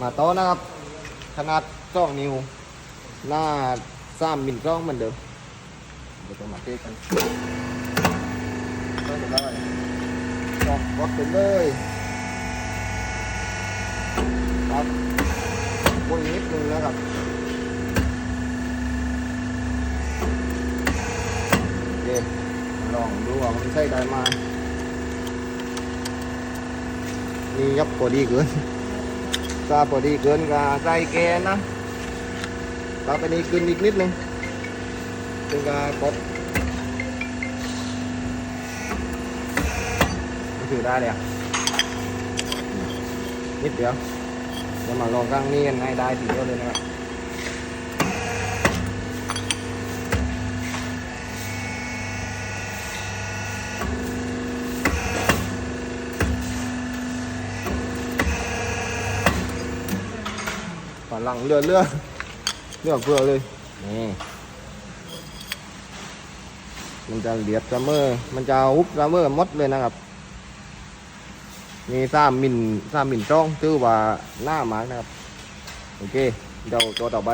มาโต๊ะนะครับ ขนาดสองนิ้วหน้าสามมิลกล้องเหมือนเดิมเดี๋ยวจะมาเทกันก็จะได้ออกรถไปเลยครับวนนิดนึงนะครับเคลองดูว่ามันใช่ได้มา นี่ยับพอดีเกิน ซาพอดีเกินก็ใส่แกนนะเราไปนี้ขึ้นอีกนิดนึงถึงก็กดมันถือได้เลยอะนิดเดียวเดี๋ยวมาลองข้างนี้กันให้ได้ทีเดียวเลยนะครับ หลังเลือดเลือดเลือดเพื่อเลยนี่มันจะเลียดซัมเมอร์มันจะฮุบซัมเมอร์มดเลยนะครับมีสามมิลสามมิลตรงถือว่าหน้ามากนะครับ โอเค เดี๋ยวตัวต่อไป